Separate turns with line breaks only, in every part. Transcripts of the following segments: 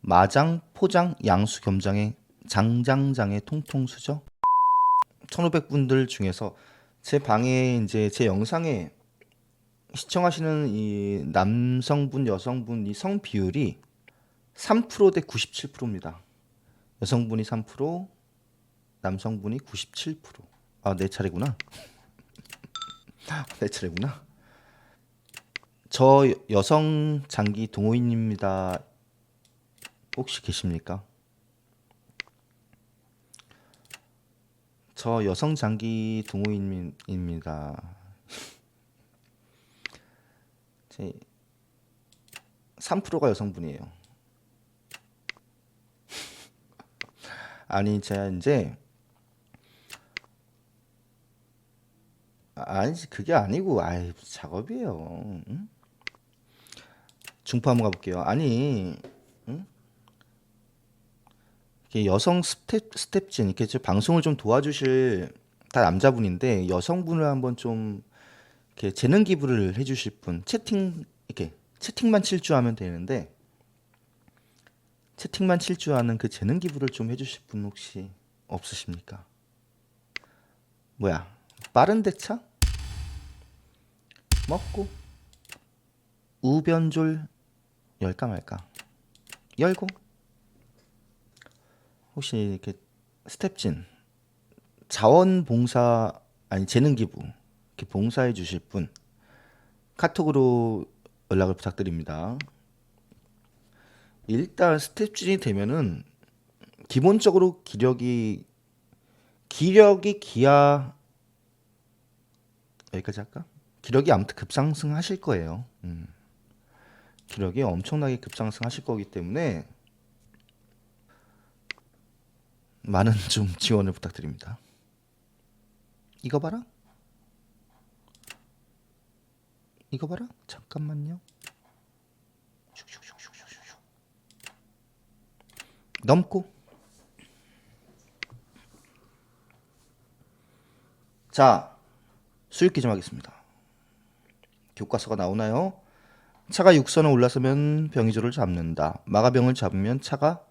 마장, 포장, 양수, 겸장의 장장장의 통통수죠. 1500분들 중에서 제 방에 이제 제 영상에 시청하시는 이 남성분, 여성분 이 성 비율이 3%대 97%입니다. 여성분이 3%, 남성분이 97%. 아, 내 차례구나. 내 차례구나. 저 여성 장기 동호인입니다. 혹시 계십니까? 저 여성 장기 동호인입니다. 제 3%가 여성분이에요. 아니 제가 이제 아, 아니 그게 아니고 아이 작업이에요. 응? 중포 한번 가볼게요. 아니 응? 이게 여성 스텝 스텝진 이렇게 저 방송을 좀 도와주실 다 남자분인데 여성분을 한번 좀 이렇게 재능 기부를 해주실 분 채팅 이렇게 채팅만 칠 줄 하면 되는데 채팅만 칠 줄 아는 그 재능 기부를 좀 해주실 분 혹시 없으십니까? 뭐야 빠른 대차 먹고 우변졸 열까 말까 열고 혹시 이렇게 스텝진 자원봉사 아니 재능기부 이렇게 봉사해 주실 분 카톡으로 연락을 부탁드립니다. 일단 스텝진이 되면은 기본적으로 기력이 기력이 기아 여기까지 할까? 기력이 아무튼 급상승하실 거예요. 음. 기력이 엄청나게 급상승하실 거기 때문에 많은 좀 지원을 부탁드립니다. 이거 봐라. 이거 봐라. 잠깐만요. 넘고. 자, 수익기 좀 하겠습니다. 교과서가 나오나요? 차가 육선에 올라서면 병이조를 잡는다. 마가병을 잡으면 차가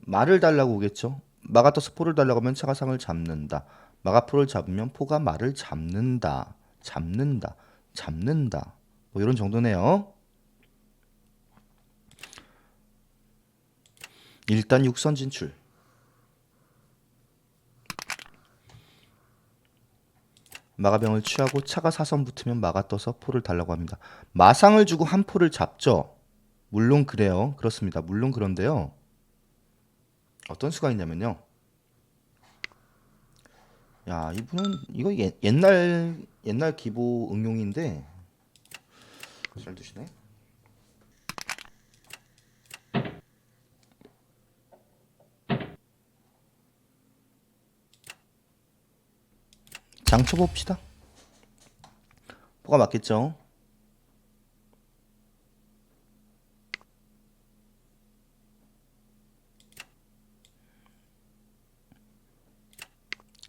말을 달라고 오겠죠. 마가 떠서 포를 달라고 하면 차가 상을 잡는다. 마가 포를 잡으면 포가 말을 잡는다. 잡는다. 잡는다. 뭐 이런 정도네요. 일단 육선 진출. 마가병을 취하고 차가 사선 붙으면 마가 떠서 포를 달라고 합니다. 마상을 주고 한 포를 잡죠. 물론 그래요. 그렇습니다. 물론 그런데요. 어떤 수가 있냐면요. 야, 이분은 이거 옛, 옛날 옛날 기보 응용인데 잘 두시네. 장쳐 봅시다. 포가 맞겠죠?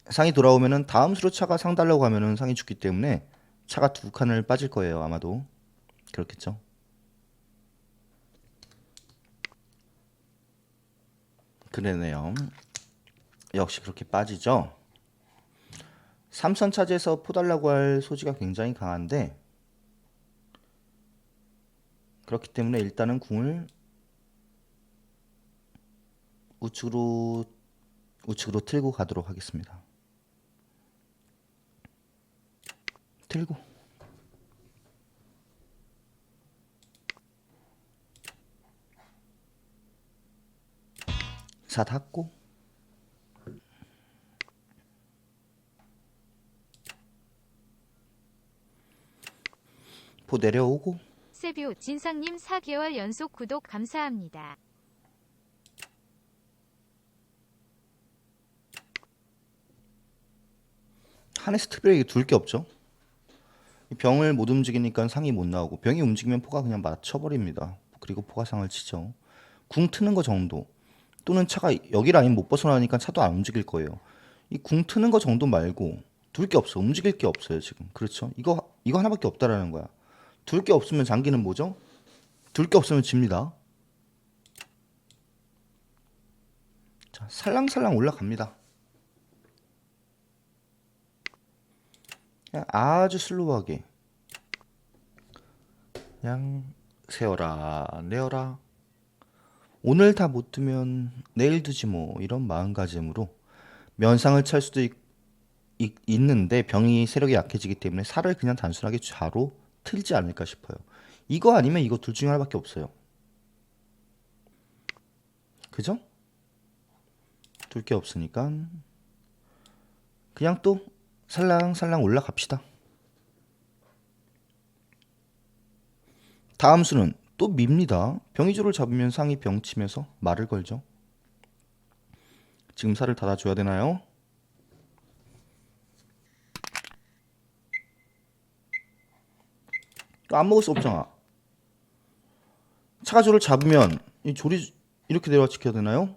상이 돌아오면은 다음 수로 차가 상 달라고 하면은 상이 죽기 때문에 차가 두 칸을 빠질 거예요 아마도. 그렇겠죠? 그러네요. 역시 그렇게 빠지죠? 삼선 차지에서 포 달라고 할 소지가 굉장히 강한데 그렇기 때문에 일단은 궁을 우측으로 우측으로 틀고 가도록 하겠습니다. 틀고 사 닫고 포 내려오고
세뷰 진상님 4개월 연속 구독 감사합니다.
한에서 특별히 둘게 없죠. 이 병을 못 움직이니까 상이 못 나오고 병이 움직이면 포가 그냥 맞춰버립니다. 그리고 포가 상을 치죠. 궁 트는 거 정도 또는 차가 여기 라인 못 벗어나니까 차도 안 움직일 거예요. 이 궁 트는 거 정도 말고 둘 게 없어. 움직일 게 없어요 지금. 그렇죠? 이거 이거 하나밖에 없다라는 거야. 둘 게 없으면 장기는 뭐죠? 둘 게 없으면 집니다. 살랑살랑 올라갑니다. 그냥 아주 슬로우하게 그냥 세어라 내어라 오늘 다못 두면 내일 두지 뭐 이런 마음가짐으로 면상을 찰 수도 있, 있, 있는데 병이 세력이 약해지기 때문에 살을 그냥 단순하게 좌로 틀지 않을까 싶어요. 이거 아니면 이거 둘 중에 하나밖에 없어요. 그죠? 둘 게 없으니까 그냥 또 살랑살랑 올라갑시다. 다음 수는 또 밉니다. 병이조를 잡으면 상이 병치면서 말을 걸죠. 지금 살을 닫아줘야 되나요? 또안 먹을 수 없잖아. 차가조를 잡으면 이 조리 이렇게 내려치켜야 되나요?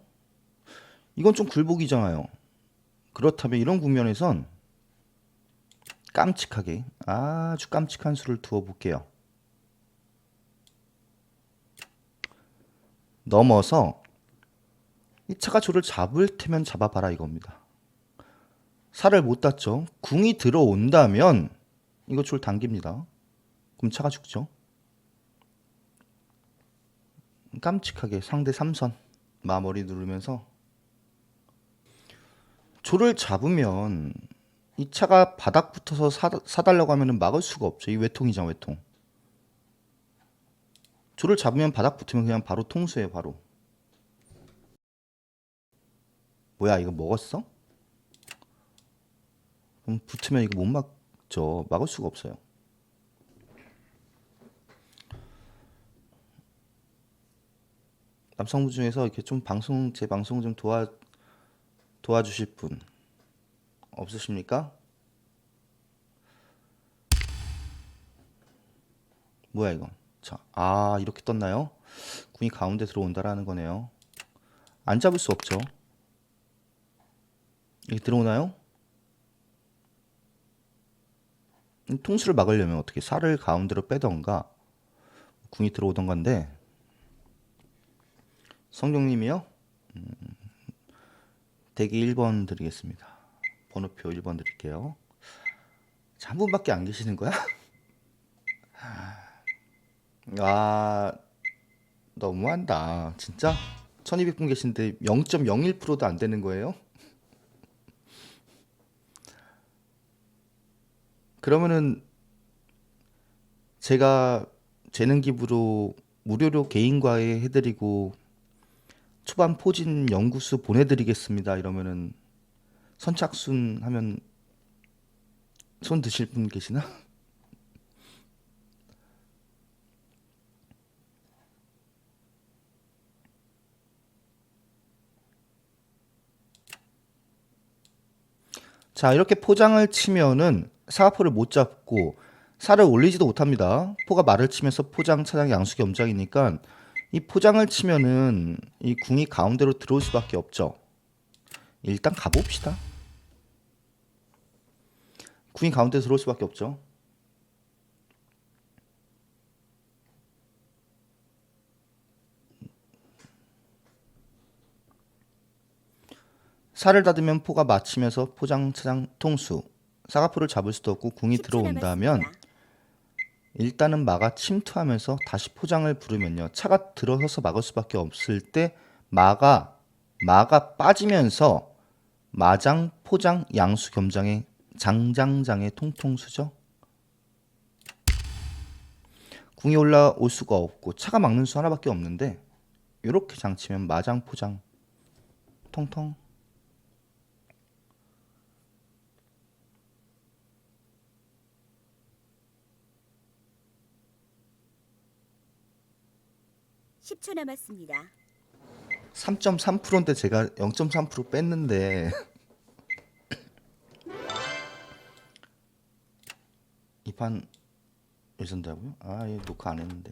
이건 좀 굴복이잖아요. 그렇다면 이런 국면에선 깜찍하게 아주 깜찍한 수를 두어 볼게요. 넘어서 이 차가 조를 잡을 테면 잡아봐라 이겁니다. 살을 못 땄죠. 궁이 들어온다면 이거 줄 당깁니다. 그럼 차가 죽죠. 깜찍하게 상대 3선 마머리 누르면서 조를 잡으면 이 차가 바닥 붙어서 사, 사달라고 하면 막을 수가 없죠. 이 외통이잖아 외통. 조를 잡으면 바닥 붙으면 그냥 바로 통수예요 바로. 뭐야 이거 먹었어? 그럼 붙으면 이거 못 막죠. 막을 수가 없어요. 남성분 중에서 이렇게 좀 방송 제 방송 좀 도와 도와주실 분 없으십니까? 뭐야 이거? 자, 아 이렇게 떴나요? 궁이 가운데 들어온다라는 거네요. 안 잡을 수 없죠. 이게 들어오나요? 이 통수를 막으려면 어떻게 살을 가운데로 빼던가 궁이 들어오던 건데 성경님이요? 음, 대기 1번 드리겠습니다. 번호표 1번 드릴게요. 자, 한 분밖에 안 계시는 거야? 아, 너무한다. 진짜? 1200분 계신데 0.01%도 안 되는 거예요? 그러면은 제가 재능 기부로 무료로 개인 과외 해드리고 초반 포진 연구수 보내드리겠습니다. 이러면은 선착순 하면 손 드실 분 계시나? 자, 이렇게 포장을 치면은 사과포를 못 잡고 살을 올리지도 못합니다. 포가 말을 치면서 포장, 차장, 양수기, 염장이니까 이 포장을 치면은 이 궁이 가운데로 들어올 수밖에 없죠. 일단 가봅시다. 궁이 가운데 들어올 수밖에 없죠. 살을 닫으면 포가 맞히면서 포장, 차장, 통수. 사과포를 잡을 수도 없고 궁이 들어온다면 일단은 마가 침투하면서 다시 포장을 부르면요. 차가 들어서서 막을 수밖에 없을 때 마가 마가 빠지면서 마장, 포장, 양수, 겸장의 장장장의 통통수죠. 궁이 올라올 수가 없고 차가 막는 수 하나밖에 없는데 이렇게 장치면 마장, 포장, 통통.
십초 남았습니다.
3.3%인데 제가 0.3% 뺐는데 이판 예선다고요? 아, 이거 녹화 안 했는데.